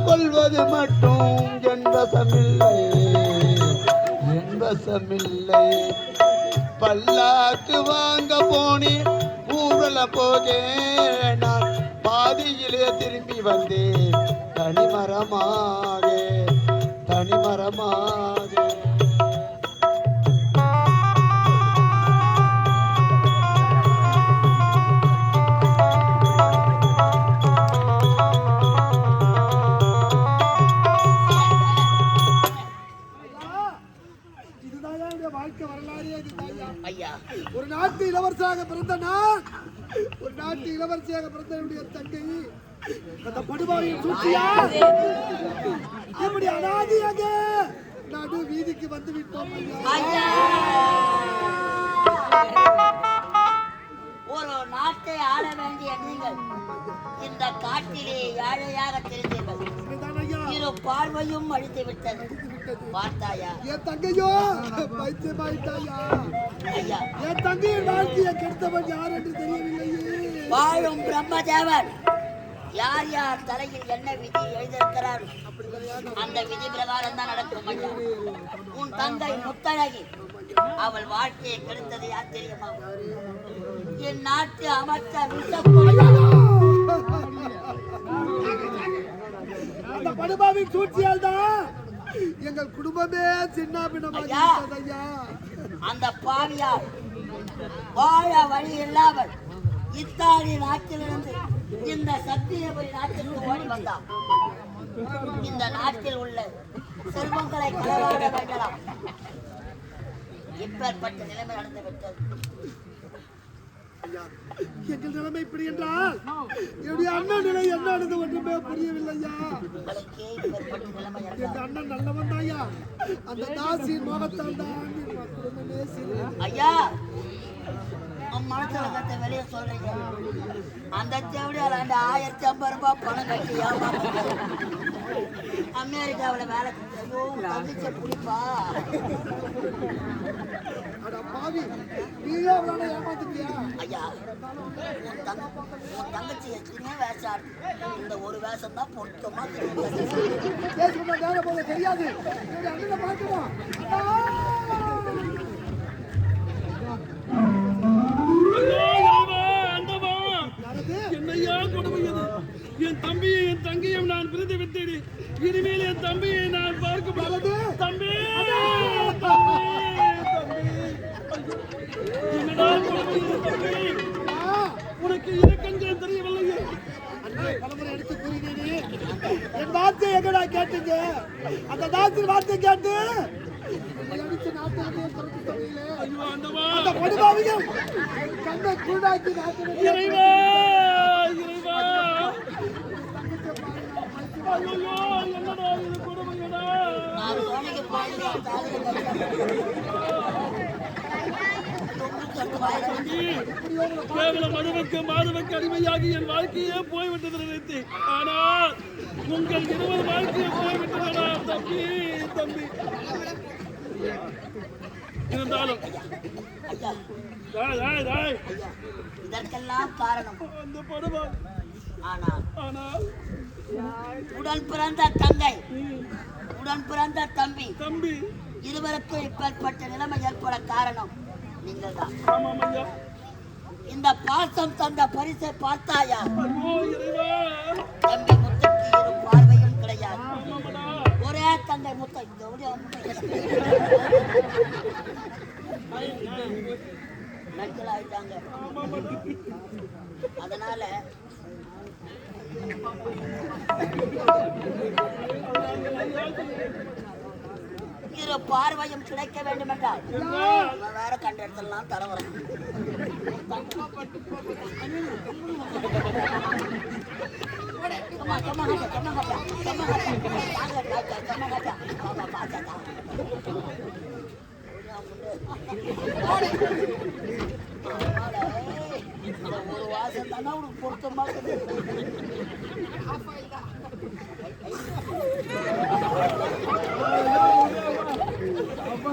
கொள்வது மட்டும் என்பசமில்லை என்பசமில்லை பல்லாக்கு வாங்க போனேன் ஊரல போகேன். நான் பாதியிலே திரும்பி வந்தேன். தனிமரமாக தனிமரமாக. வாழ்க்கை வரலாறே ஐயா. ஒரு நாட்டு இளவரசராக பிறந்த நான் ஒரு நாட்டு இளவரசியாக பிறந்த என்னுடைய தங்கை. அந்த படுபாவியின் சூழ்ச்சியா? இப்படி அனாதியாக? நடு வீதிக்கு வந்து விட்டோம். ஒரு நாட்டை ஆள வேண்டிய நீங்கள் இந்த காட்டிலே ஏழையாக தெரிந்தீர்கள். இரு பார்வையும் அழித்து விட்டது. பார்த்தாயா? என் தங்கையோ பைத்தியமாயிட்டாயா? ஐயா. என் தங்கையின் வாழ்க்கையை கெடுத்தவன் யார் என்று தெரியவில்லையே. வாழும் பிரம்மதேவன். யார் யார் தலையில் என்ன விதி எழுதியிருக்கிறார்? அந்த விதி பிரகாரம் தான் நடக்கும் ஐயா. உன் தங்கை முத்தழகி அவள் வாழ்க்கையை கெடுத்தது யார் தெரியுமா? என் நாட்டு அமைச்சர். அந்த படுபாவின் சூழ்ச்சியால் தான் எங்கள் குடும்பமே சின்ன பின்னமாக ஐயா. அந்த பாவியார் வாழ வழி இல்லாமல் இத்தாலி நாட்டிலிருந்து இந்த சத்தியபுரி நாட்டிற்கு ஓடி வந்தான். இந்த நாட்டில் உள்ள செல்வங்களை களவாட வேண்டலாம் இப்பேற்பட்ட நிலைமை நடந்து விட்டது எங்கள் நிலைமை இப்படி என்றால் என்னுடைய அண்ணன் நிலை என்ன ஒன்றுமே புரியவில்லையா? உங்களுக்கே எங்க அண்ணன் நல்லவன் தாயா அந்த தாசி மோகத்தால் தான் ஐயா மனசுல கத்த வெளியே சொல்றீங்க. அந்த தேவடியால் அந்த ஆயிரத்தி ஐம்பது ரூபாய் பணம் கட்டி அமெரிக்காவில் வேலை செஞ்சு தந்திச்ச புடிப்பா. ஐயா உன் தங்க உன் தங்கச்சி எத்தனையோ வேஷம் ஆடுது. இந்த ஒரு வேஷம் தான் பொருத்தமா தெரியும். பேசுறத வேற போல தெரியாது. என்னையா கொடுமை இது என் தம்பியை என் தங்கையும் நான் பிரிந்து விட்டேன். இனிமேல் என் தம்பியை நான் பார்க்க தம்பி. உனக்கு இறக்கங்கள் தெரியவில்லையே பலமுறை எடுத்து கூறினேனே. என் வார்த்தை எங்கடா கேட்டீங்க அந்த தாசி வார்த்தை கேட்டு அந்த கண்ணை இறைவா இறைவா ஐயோ என்னடா இது கொடுமையடா மதுவுக்கு மாதவுக்கு அடிமையாகி என் வாழ்க்கையே போய்விட்டது நினைத்தேன். ஆனால் உங்கள் இருவர் வாழ்க்கையே தம்பி தம்பி. இருந்தாலும். ஐயா. இதற்கெல்லாம் காரணம். அந்த படுவா ஆனால் ஆனால். உடன் பிறந்த தங்கை உடன் பிறந்த தம்பி தம்பி. இருவருக்கும் இப்பேற்பட்ட நிலைமை ஏற்பட காரணம். நீங்கள் தான் இந்த பாசம் தந்த பரிசை பார்த்தாயா? தம்பி முத்துக்கு இரு பார்வையும் கிடையாது. ஒரே தந்தை முத்த இந்த நக்கல் ஆயிட்டாங்க. அதனால திரு பார்வையும் கிடைக்க வேண்டும் என்றால் வேற கண்ட இடத்துலாம் தர வர. ஒரு வாசம் தானே உனக்கு பொருத்தமாக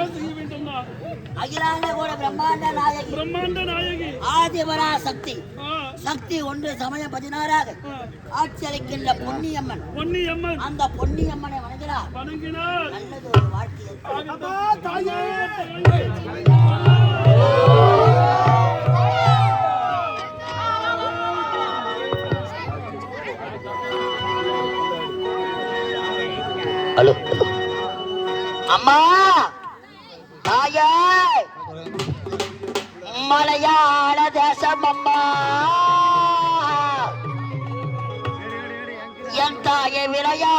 இதற்கு என்னையா செய்ய வேண்டும்னா அகிலாண்ட கூட பிரம்மாண்ட நாயகி பிரம்மாண்ட நாயகி. ஆதிபரா சக்தி சக்தி ஒன்று சமயம் பதினாறாக ஆட்சி அளிக்கின்ற பொன்னியம்மன். பொன்னி அம்மன் அந்த பொன்னியம்மனை வணங்கினார். வணங்கினார். நல்லது ஒரு வாழ்க்கையை அப்பா தாயே. ஹலோ. அம்மா! மலையாள தேசம் அம்மா என் தாயை விளையா